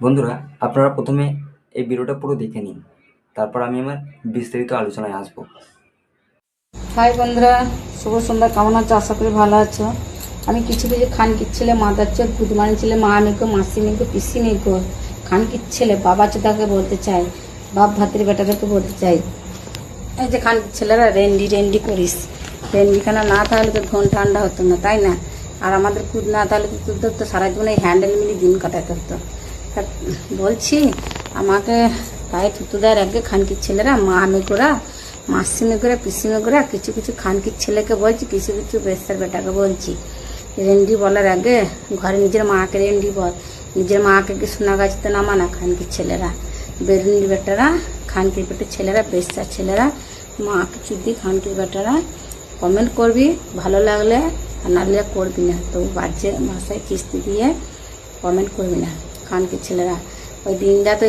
বন্ধুরা, আপনারা প্রথমে এই ভিডিওটা পুরো দেখে নিন। তারপর আমি আমার বিস্তারিত আলোচনায় আসব। হাই বন্ধুরা, শুভ সন্ধ্যা, কেমন আছো? আশা করি ভালো আছো। আমি কিছু কিছু খানকির ছেলে মাদার চোর গুদমানি ছেলে মা নেগো মাসি নেগো পিসি নেগো খানকির ছেলে বাবা চোদাকে বলতে চাই, বাপ ভাতের বেটাটাকে বলতে চাই। এই যে খানকির ছেলেরা রেন্ডি রেন্ডি করিস। রেন্ডিখানা না তাহলে তো ঘন ঠান্ডা হতো না, তাই না? আর আমাদের কুদ না তাহলে তো সারা জীবন হ্যান্ডেল মিলি দিন কাটাতে হতো। তা বলছি, আমাকে গায়ে থুতু দেওয়ার আগে খানকির ছেলেরা, মা মেঘোরা মাসি মেঘোরা পিসি মেঘোরা কিছু কিছু খানকির ছেলেকে বলছি, কিছু কিছু বেস্তার বেটাকে বলছি। রেন্ডি বলার আগে ঘরে নিজের মাকে রেন্ডি বল, নিজের মাকে কি সোনা গাছতে নামা না খানকির ছেলেরা? বেরুন্ডি বেটারা, খানকির বেটার ছেলেরা, বেস্তার ছেলেরা, মাকে চুদি খানকির বেটারা, কমেন্ট করবি, ভালো লাগলে আর নাহলে করবি না। তো বাজে ভাষায় কিস্তি দিয়ে কমেন্ট করবি না। খানকে ছেলেরা? ওই দিনটা তো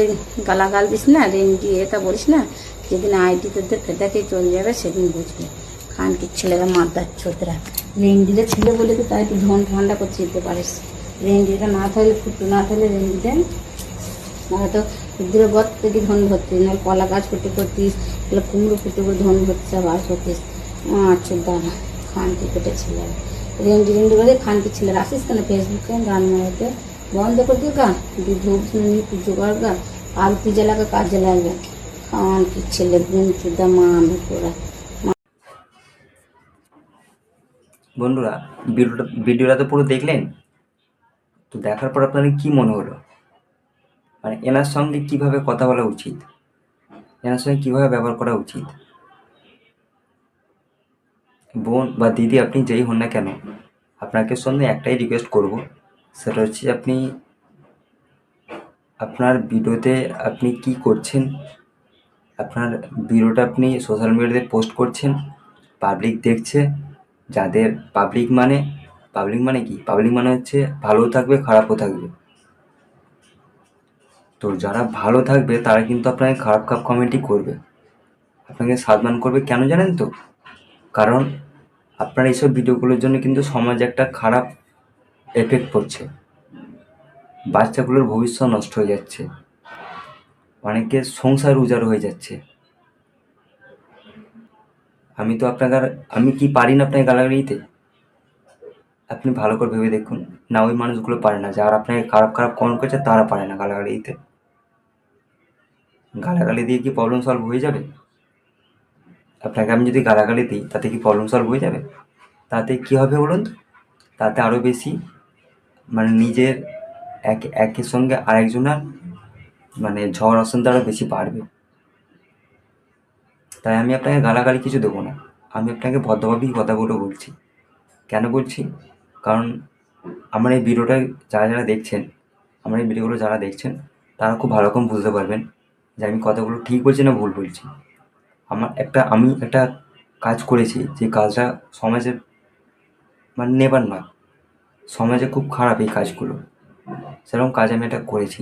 গালাগাল দিস না রেঞ্জি এটা বলিস না, যেদিন আইডি তোদের ফেদাকে চলে যাবে, সেদিন বুঝবি। খানকে ছেলেরা মাদার ছোটরা। রেঞ্জিটা ছিল বলে তো তাই তুই ধন ঠান্ডা করতে যেতে পারিস। রেঞ্জিটা না থাকলে ফুটো না থাকলে রেঞ্জিতে হয়তো ইদ্রে বত থেকে ধন ভরতিস না কলা গাছ করতে করতিস তাহলে কুমড়ো ফুটে করে ধন ভরতিস বাস হতিস আচ্ছা দাঁড়া খানকি পেটে ছেলেরা। রেঞ্জি রেঞ্জি করে খানকি ছেলেরা, আসিস কেন ফেসবুকে গান মারাতে নি পুজো কর গা আলতি জ্বালাকে কাজ জ্বালাবে খানকি ছেলে গুণ চুদা মা আমি তোরা বন্ধুরা, ভিডিওটা ভিডিওটা তো পুরো দেখলেন? তো দেখার পর আপনাদের কি মনে হলো? মানে এনার সঙ্গে কীভাবে কথা বলা উচিত? এনার সঙ্গে কীভাবে ব্যবহার করা উচিত? বোন বা দিদি আপনি যেই হন না কেন, আপনাকে সঙ্গে একটাই রিকোয়েস্ট করব সেটা হচ্ছে আপনি আপনার ভিডিওতে আপনি কি করছেন? আপনার ভিডিওটা আপনি সোশ্যাল মিডিয়াতে পোস্ট করছেন পাবলিক দেখছে, যাদের পাবলিক মানে পাবলিক মানে কি? পাবলিক মানে হচ্ছে ভালোও থাকবে, খারাপও থাকবে। তো যারা ভালো থাকবে, তারা কিন্তু আপনাকে খারাপ খারাপ কমেন্টই করবে। আপনাকে সাবধান করবে। কেন জানেন তো? কারণ আপনার এইসব ভিডিওগুলোর জন্য কিন্তু সমাজে একটা খারাপ এফেক্ট পড়ছে। বাচ্চাগুলোর ভবিষ্যৎ নষ্ট হয়ে যাচ্ছে। অনেকের সংসার উজাড় হয়ে যাচ্ছে। আমি তো আপনাকে আর আমি কি পারি না আপনাকে গালাগালি দিতে আপনি ভালো করে ভেবে দেখুন। না, ওই মানুষগুলো পারে না। যারা আপনাকে খারাপ খারাপ কমেন্ট করছে, তারা পারে না গালাগালি দিতে গালাগালি দিয়ে কি প্রবলেম সলভ হয়ে যাবে? আপনাকে আমি যদি গালাগালি দিই, তাতে কি প্রবলেম সলভ হয়ে যাবে? তাতে কি হবে বলুন তাতে আরও বেশি মানে নিজের এক, একের সঙ্গে আরেকজনের মানে ঝড় অশান্তি আরও বেশি বাড়বে। তাই আমি আপনাকে গালাগালি কিছু দেবো না। আমি আপনাকে ভদ্রভাবেই কথাগুলো বলছি। কেন বলছি? কারণ আমার এই ভিডিওটা যারা যারা দেখছেন, আমার এই ভিডিওগুলো যারা দেখছেন, তারা খুব ভালো রকম বুঝতে পারবেন যে আমি কথাগুলো ঠিক বলছি না ভুল বলছি। আমার একটা, আমি একটা কাজ করেছি, যে কাজটা সমাজের মানে নেবার নয়। সমাজে খুব খারাপ এই কাজগুলো। সেরকম কাজ আমি এটা করেছি।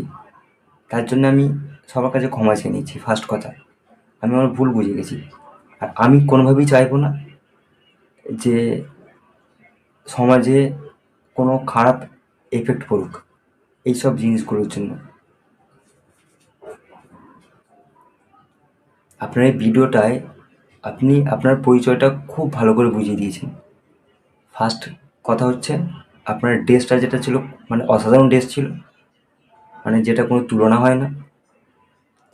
তার জন্য আমি সবার কাছে ক্ষমা চেয়ে নিচ্ছি ফার্স্ট কথা। আমি আমার ভুল বুঝে গেছি। আর আমি কোনোভাবেই চাইব না যে সমাজে কোনো খারাপ এফেক্ট পড়ুক এইসব জিনিসগুলোর জন্য। আপনার এই ভিডিওটায় আপনি আপনার পরিচয়টা খুব ভালো করে বুঝিয়ে দিয়েছেন। ফার্স্ট কথা হচ্ছে আপনার ড্রেসটা যেটা ছিল মানে অসাধারণ ড্রেস ছিল। মানে যেটা কোনো তুলনা হয় না।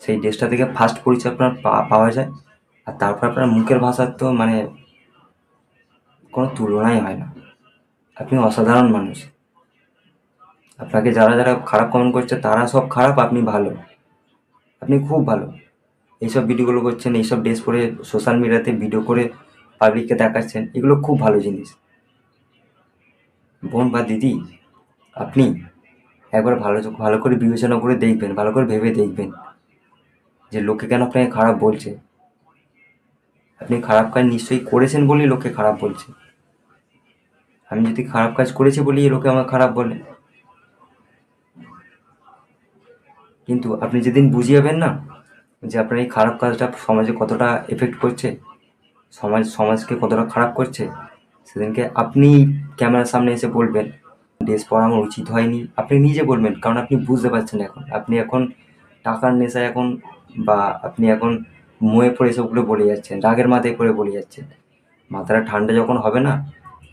সেই ড্রেসটা থেকে ফার্স্ট পরিচয় আপনার পাওয়া যায়। আর তারপর আপনার মুখের ভাষার তো মানে কোনো তুলনাই হয় না। আপনি অসাধারণ মানুষ। আপনাকে যারা যারা খারাপ কমেন্ট করছে, তারা সব খারাপ, আপনি ভালো। আপনি খুব ভালো। এইসব ভিডিওগুলো করছেন, এইসব ড্রেস পরে সোশ্যাল মিডিয়াতে ভিডিও করে পাবলিককে দেখাচ্ছেন, এগুলো খুব ভালো জিনিস। বোন বা দিদি, আপনি একবার ভালো ভালো করে বিবেচনা করে দেখবেন, ভালো করে ভেবে দেখবেন যে লোকে কেন আপনাকে খারাপ বলছে। আপনি খারাপ কাজ নিশ্চয়ই করেছেন বলেই লোকে খারাপ বলছে। আমি যদি খারাপ কাজ করেছি বলেই লোকে আমাকে খারাপ বলে। কিন্তু আপনি যেদিন বুঝিয়ে যাবেন না যে আপনার এই খারাপ কাজটা সমাজে কতটা এফেক্ট করছে, সমাজ সমাজকে কতটা খারাপ করছে সেদিনকে আপনি ক্যামেরার সামনে এসে বলবেন, ড্রেস পরা আমার উচিত হয়নি। আপনি নিজে বলবেন, কারণ আপনি বুঝতে পারছেন এখন। আপনি এখন টাকার নেশায় এখন বা আপনি এখন মোয়ে পড়ে এসবগুলো বলে যাচ্ছেন, রাগের মাথায় পড়ে বলে যাচ্ছেন। মাথাটা ঠান্ডা যখন হবে না,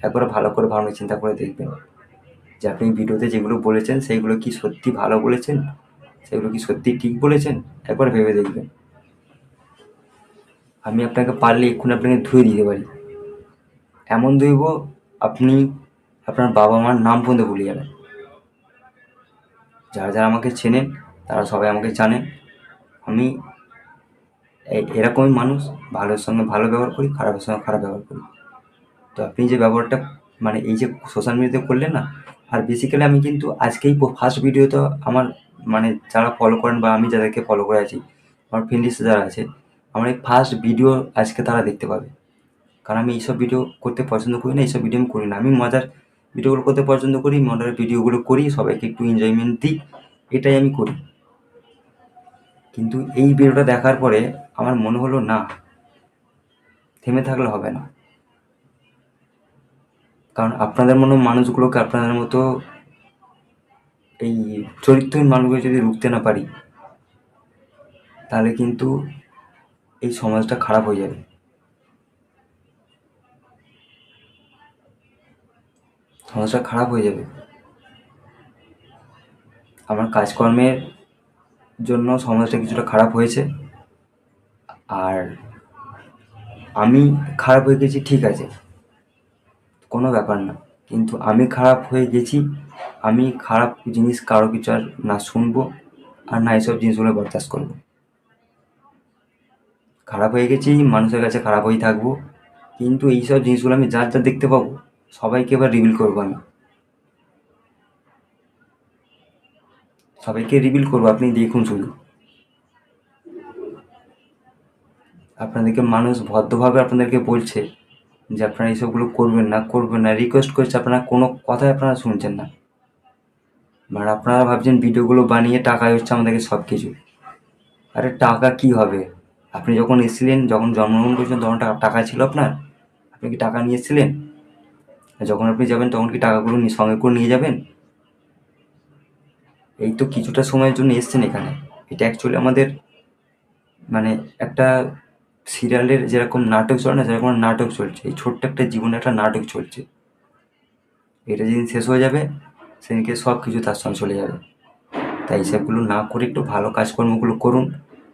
একবার ভালো করে ভাবনা চিন্তা করে দেখবেন যে আপনি ভিডিওতে যেগুলো বলেছেন, সেইগুলো কি সত্যি ভালো বলেছেন? সেগুলো কি সত্যি ঠিক বলেছেন? একবার ভেবে দেখবেন। আমি আপনাকে পারলে এক্ষুনি আপনাকে ধুয়ে দিতে পারি। এমন ধুইব আপনি আপনার বাবা মার নাম পর্যন্ত ভুলে যাবেন। যারা যারা আমাকে চেনেন, তারা সবাই আমাকে জানেন। আমি এরকমই মানুষ, ভালোর সঙ্গে ভালো ব্যবহার করি, খারাপের সঙ্গে খারাপ ব্যবহার করি। তো আপনি যে ব্যবহারটা মানে এই যে সোশ্যাল মিডিয়াতে করলেন না, আর বেসিক্যালি আমি কিন্তু আজকেই ফার্স্ট ভিডিও তো আমার মানে যারা ফলো করেন বা আমি যাদেরকে ফলো করে আছি, আমার ফ্রেন্ড লিস্টে যারা আছে, আমার এই ফার্স্ট ভিডিও আজকে তারা দেখতে পাবে। কারণ আমি এইসব ভিডিও করতে পছন্দ করি না, এইসব ভিডিও আমি করি না। আমি মজার ভিডিওগুলো করতে পছন্দ করি, মজার ভিডিওগুলো করি, সবাইকে একটু এনজয়মেন্ট দিই, এটাই আমি করি। কিন্তু এই ভিডিওটা দেখার পরে আমার মনে হলো, না, থেমে থাকলে হবে না। কারণ আপনাদের মতো মানুষগুলোকে আপনাদের মতো এই চরিত্রহীন মানুষগুলো যদি রুখতে না পারি, তাহলে কিন্তু এই সমাজটা খারাপ হয়ে যাবে। সমাজটা খারাপ হয়ে যাবে। আমার কাজকর্মের জন্য সমাজটা কিছুটা খারাপ হয়েছে। আর আমি খারাপ হয়ে গেছি, ঠিক আছে। কোনো ব্যাপার না। কিন্তু আমি খারাপ হয়ে গেছি, আমি খারাপ জিনিস কারও কিছু আর না শুনব আর না এইসব জিনিসগুলো বরদাস্ত করব। খারাপ হয়ে গেছি, মানুষের কাছে খারাপ হয়েই থাকব। কিন্তু এইসব জিনিসগুলো আমি যার যা দেখতে পাবো সবাইকে এবার রিভিল করব আমি। সবাইকে রিভিল করব, আপনি দেখুন শুধু আপনাদেরকে মানুষ ভদ্রভাবে আপনাদেরকে বলছে যে আপনারা এইসবগুলো করবেন না করবেন না। রিকোয়েস্ট করছে আপনারা, কোনো কথাই আপনারা শুনছেন না। মানে আপনারা ভাবছেন ভিডিওগুলো বানিয়ে টাকা হচ্ছে আমাদেরকে সব কিছু আরে টাকা কি হবে? আপনি যখন এসেছিলেন, যখন জন্মগ্রহণ করেছিলেন, তখন টাকা টাকা ছিল আপনার? আপনি কি টাকা নিয়ে এসেছিলেন? আর যখন আপনি যাবেন, তখন কি টাকাগুলো সঙ্গে করে নিয়ে যাবেন? এই তো কিছুটা সময়ের জন্য এসছেন এখানে। এটা অ্যাকচুয়ালি আমাদের মানে একটা সিরিয়ালের যেরকম নাটক চলে না, সেরকম নাটক চলছে। এই ছোট্ট একটা জীবনে একটা নাটক চলছে। এটা যেদিন শেষ হয়ে যাবে, সেদিনকে সব কিছু তার সঙ্গে চলে যাবে। তাই সেগুলো না করে একটু ভালো কাজকর্মগুলো করুন,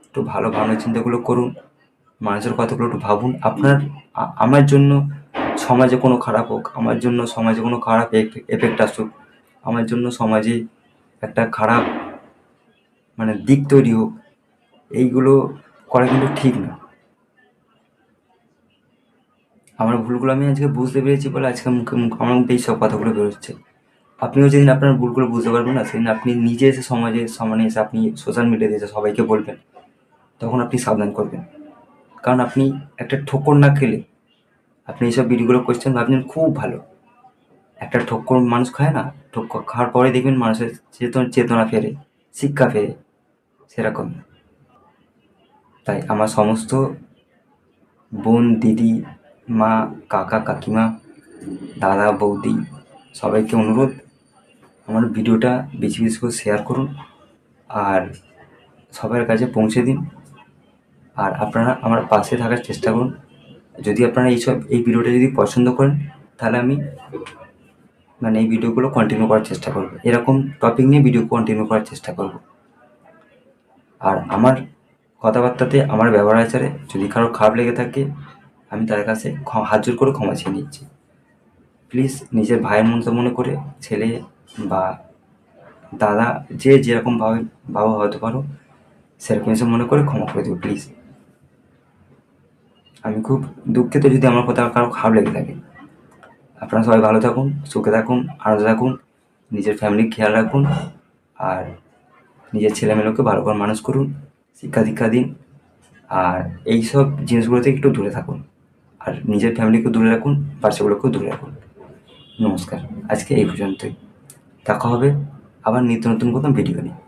একটু ভালো ভাবনা চিন্তাগুলো করুন, মানুষের কথাগুলো একটু ভাবুন। আপনার আমার জন্য সমাজে কোনো খারাপ হোক, আমার জন্য সমাজে কোনো খারাপ এফেক্ট আসুক, আমার জন্য সমাজে একটা খারাপ মানে দিক তৈরি হোক, এইগুলো করা কিন্তু ঠিক না। আমার ভুলগুলো আমি আজকে বুঝতে পেরেছি বলে আজকে মুখে মুখ আমার মুখে এইসব কথাগুলো বেরোচ্ছে। আপনিও যেদিন আপনার ভুলগুলো বুঝতে পারবেন না, সেদিন আপনি নিজে এসে সমাজে, সামনে এসে আপনি সোশ্যাল মিডিয়াতে এসে সবাইকে বলবেন, তখন আপনি সাবধান করবেন। কারণ আপনি একটা ঠোকর না খেলে আপনি এইসব ভিডিওগুলো করছেন ভাবছেন খুব ভালো। একটা ঠক্কর মানুষ খায় না, ঠোক্কর খাওয়ার পরে দেখবেন মানুষের চেতন, চেতনা ফেরে, শিক্ষা ফেরে, সেরকম। তাই আমার সমস্ত বোন, দিদি, মা, কাকা, কাকিমা, দাদা, বৌদি, সবাইকে অনুরোধ, আমার ভিডিওটা বেশি বেশি করে শেয়ার করুন আর সবার কাছে পৌঁছে দিন। আর আপনারা আমার পাশে থাকার চেষ্টা করুন। যদি আপনারা এইসব এই ভিডিওটা যদি পছন্দ করেন, তাহলে আমি মানে এই ভিডিওগুলো কন্টিনিউ করার চেষ্টা করব। এরকম টপিক নিয়ে ভিডিও কন্টিনিউ করার চেষ্টা করব। আর আমার কথাবার্তাতে, আমার ব্যবহার আচারে যদি কারও খারাপ লেগে থাকে, আমি তার কাছে হাত জোর করে ক্ষমা চেয়ে নিচ্ছি। প্লিজ নিজের ভাইয়ের মতো মনে করে, ছেলে বা দাদা, যে যেরকমভাবে বাবা হতে পারো, সেরকম এসে মনে করে ক্ষমা করে দেবো প্লিজ আমি খুব দুঃখিত যদি আমার কথা কারও খারাপ লেগে থাকে। আপনারা সবাই ভালো থাকুন, সুখে থাকুন, আনন্দে থাকুন, নিজের ফ্যামিলির খেয়াল রাখুন, আর নিজের ছেলেমেয়েকে ভালো করে মানুষ করুন, শিক্ষা দীক্ষা দিন, আর এই সব জিনিসগুলো থেকে একটু দূরে থাকুন, আর নিজের ফ্যামিলিকে দূরে রাখুন বাচ্চাগুলোকেও দূরে রাখুন। নমস্কার, আজকে এই পর্যন্তই। দেখা হবে আবার নিত্য নতুন কোনো ভিডিও নিয়ে।